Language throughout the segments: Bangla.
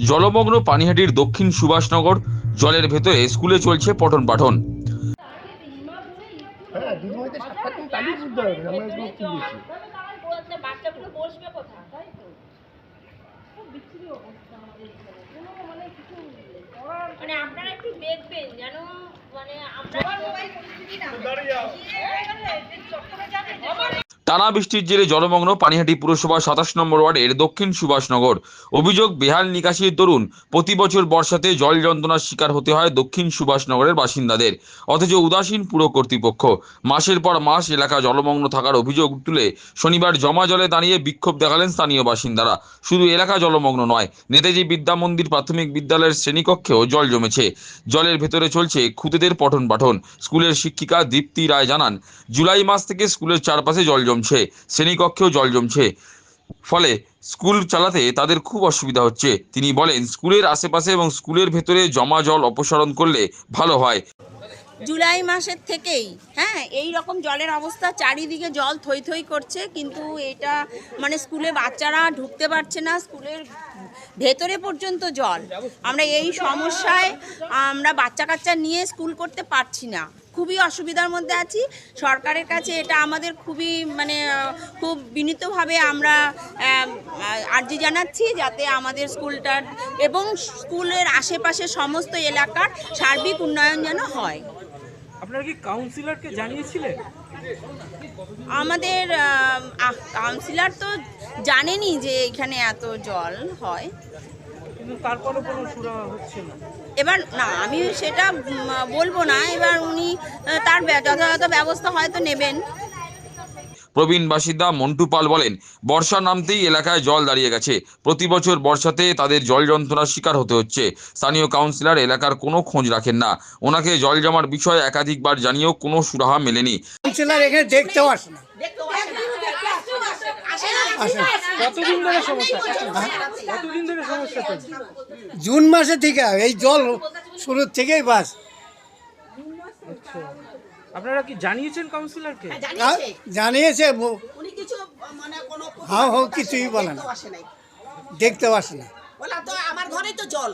জলমগ্ন পানিহাটির দক্ষিণ সুভাষনগর জলের ভেতরে স্কুলে চলছে পঠন পাঠন হ্যাঁ মানে মানে আপনারা একটু দেখবেন যেন মানে আমরা টানা বৃষ্টির জেরে জলমগ্ন পানিহাটি পুরসভা সাতাশ নম্বর ওয়ার্ডের দক্ষিণ সুভাষনগর। অভিযোগ, বেহাল নিকাশির দরুন প্রতি বছর বর্ষাতে জল যন্ত্রণার শিকার হতে হয় দক্ষিণ সুভাষনগরের বাসিন্দাদের। অথচ উদাসীন পুর কর্তৃপক্ষ। মাসের পর মাস এলাকা জলমগ্ন থাকার অভিযোগ তুলে শনিবার জমা জলে দাঁড়িয়ে বিক্ষোভ দেখালেন স্থানীয় বাসিন্দারা। শুধু এলাকা জলমগ্ন নয়, নেতাজি বিদ্যা মন্দির প্রাথমিক বিদ্যালয়ের শ্রেণীকক্ষেও জল জমেছে। জলের ভেতরে চলছে খুদেদের পঠন পাঠন স্কুলের শিক্ষিকা দীপ্তি রায় জানান, জুলাই মাস থেকে স্কুলের চারপাশে জল জমছে। শ্রেণীকক্ষেও জল জমছে। ফলে স্কুল চালাতে তাদের খুব অসুবিধা হচ্ছে। তিনি বলেন, স্কুলের আশেপাশে এবং স্কুলের ভেতরে জমা জল অপসারণ করলে ভালো হয়। জুলাই মাসের থেকেই হ্যাঁ এই রকম জলের অবস্থা, চারিদিকে জল থই থই করছে, কিন্তু এটা মানে স্কুলে বাচ্চারা ঢুকতে পারছে না, স্কুলের ভেতরে পর্যন্ত জল। আমরা এই সমস্যায় আমরা বাচ্চা কাচ্চা নিয়ে স্কুল করতে পারছি না। খুবই অসুবিধার মধ্যে আছি। সরকারের কাছে এটা আমাদের খুবই মানে খুব বিনীতভাবে আমরা আর্জি জানাচ্ছি যাতে আমাদের স্কুলটার এবং স্কুলের আশেপাশে সমস্ত এলাকার সার্বিক উন্নয়ন যেন হয়। আপনারা কি কাউন্সিলরকে জানিয়েছিলেন? আমাদের কাউন্সিলর তো জানেনি যে এখানে এত জল হয়। কিন্তু তারপরও কোনো সুরা হচ্ছে না। এবার না আমি সেটা বলব না। এবার উনি তার যথাযথ ব্যবস্থা হয়তো নেবেন। প্রবীণ বাসিন্দা মন্টু পাল বলেন বর্ষা নামতেই এলাকায় জল দাঁড়িয়ে গেছে। প্রতি বছর বর্ষাতে তাদের জল যন্ত্রণার শিকার হতে হচ্ছে। স্থানীয় কাউন্সিলর এলাকার কোনো খোঁজ রাখেন না। ওনাকে জল জমার বিষয়ে একাধিকবার জানিয়েও কোনো সুরাহা মেলেনি। কাউন্সিলর এখানে দেখতেও আসে না। কতদিন ধরে সমস্যা? কতদিন ধরে সমস্যা জুন মাসে থেকে এই জল শুরুর থেকেই বাস। আচ্ছা। আপনারা কি জানিয়েছেন কাউন্সিলরকে কা- জানিয়েছে। কিছু মানে হাও কিছুই বলে না। আসে নাই। দেখতেও আসে না আমার ঘরেই তো জল।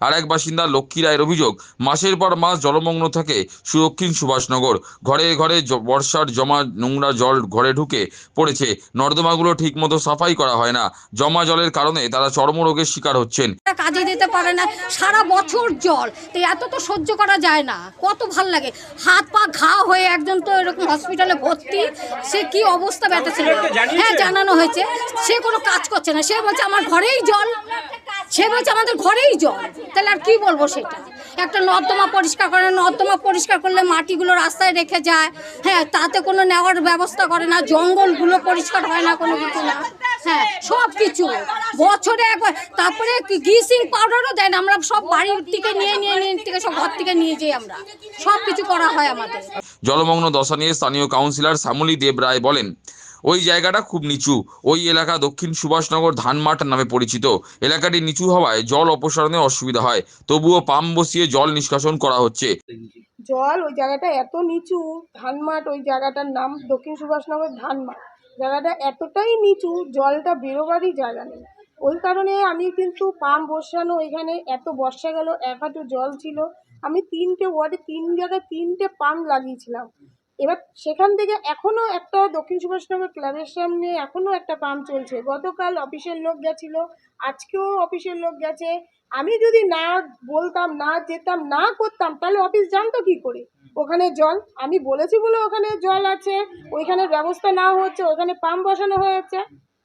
আর এক বাসিন্দা লক্ষ্মী রায়ের অভিযোগ মাসের পর মাস জলমগ্ন থাকে সুদক্ষিণ সুভাষনগর। ঘরে ঘরে বর্ষার জমা নোংরা জল ঘরে ঢুকে পড়েছে। নর্দমাগুলো ঠিকমতো সাফাই করা হয় না। জমা জলের কারণে তারা চর্মরোগের শিকার হচ্ছেন। কাজে যেতে পারে না। সারা বছর জল। তো এত তো সহ্য করা যায় না। কত ভালো লাগে। হাত পা ঘা হয়ে একজন তো এরকম হসপিটালে ভর্তি সে কি অবস্থা ব্যথা ছিল? হ্যাঁ জানানো হয়েছে। সে কোনো কাজ করছে না। সে বলছে আমার ঘরেই জল। সে বলছে, আমাদের ঘরেই জল। তাহলে আর কি বলব সেটা? একটা নর্দমা পরিষ্কার করে, নর্দমা পরিষ্কার করলে মাটিগুলো রাস্তায় রেখে যায়। হ্যাঁ তাতে কোনো নেওয়ার ব্যবস্থা করে না, জঙ্গলগুলো পরিষ্কার হয় না কোনো কিছু না। হ্যাঁ সব কিছু বছরে একবার, তারপরে গ্রিসিং পাউডারও দেয় না, আমরা সব বাড়ির থেকে নিয়ে নিয়ে নিয়ে, থেকে সব ঘর থেকে নিয়ে যাই আমরা। সব কিছু করা হয় আমাদের। জলমগ্ন দশা নিয়ে স্থানীয় কাউন্সিলর শ্যামলী দেব রায় বলেন ওই জায়গাটা খুব নিচু। ওই এলাকা দক্ষিণ সুভাষনগর ধানমাঠ নামে পরিচিত। এলাকাটি নিচু হওয়ায় জল অপসারণে অসুবিধা হয়। তবুও পাম্প বসিয়ে জল নিষ্কাশন করা হচ্ছে। জল ওই জায়গাটা এত নিচু, ধানমাঠ ওই জায়গাটার নাম দক্ষিণ সুভাষনগর ধানমাঠ। জায়গাটা এতটাই নিচু, জলটা বেরোবারই জায়গা নেই। ওই কারণে আমি কিন্তু পাম্প বসানো এখানে এত বর্ষা গেল, এক হাঁটু জল ছিল। আমি তিনটে ওয়ার্ডে, তিন জায়গায় তিনটে পাম্প লাগিয়েছিলাম। এবার সেখান থেকে এখনও একটা দক্ষিণ সুভাষনগর ক্লাবের সামনে এখনও একটা পাম্প চলছে। গতকাল অফিসের লোক গেছিল, আজকেও অফিসের লোক গেছে। আমি যদি না বলতাম, না যেতাম, না করতাম, তাহলে অফিস জানতো কি করে? ওখানে জল, আমি বলেছি বলে ওখানে জল আছে, ওইখানে ব্যবস্থা না হচ্ছে ওখানে পাম্প বসানো হয়েছে।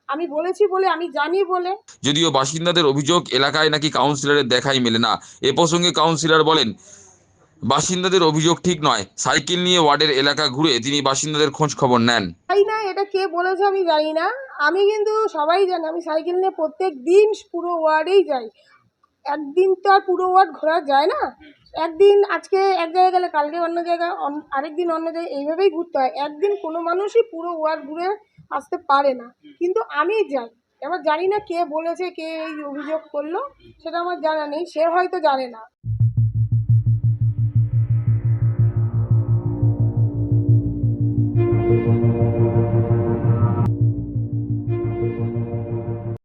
আমি বলেছি বলে, আমি জানি বলে। যদিও বাসিন্দাদের অভিযোগ, এলাকায় নাকি কাউন্সিলরের দেখাই মেলে না। এ প্রসঙ্গে কাউন্সিলর বলেন বাসিন্দাদের অভিযোগ ঠিক নয়। সাইকেল নিয়ে ওয়ার্ডের এলাকা ঘুরে তিনি বাসিন্দাদের খোঁজ খবর নেন। না, এটা কে বলেছে আমি জানি না। আমি কিন্তু সবাই জানি, আমি সাইকেল নিয়ে প্রত্যেক দিন পুরো ওয়ার্ডেই যাই। একদিন তো আর পুরো ওয়ার্ড ঘোরা যায় না। একদিন আজকে এক জায়গায় গেলে, কালকে অন্য জায়গায় আরেকদিন অন্য জায়গায়, এইভাবেই ঘুরতে হয়। একদিন কোনো মানুষই পুরো ওয়ার্ড ঘুরে আসতে পারে না। কিন্তু আমি যাই। এবার জানি না কে বলেছে, কে এই অভিযোগ করল, সেটা আমার জানা নেই। সে হয়তো জানে না।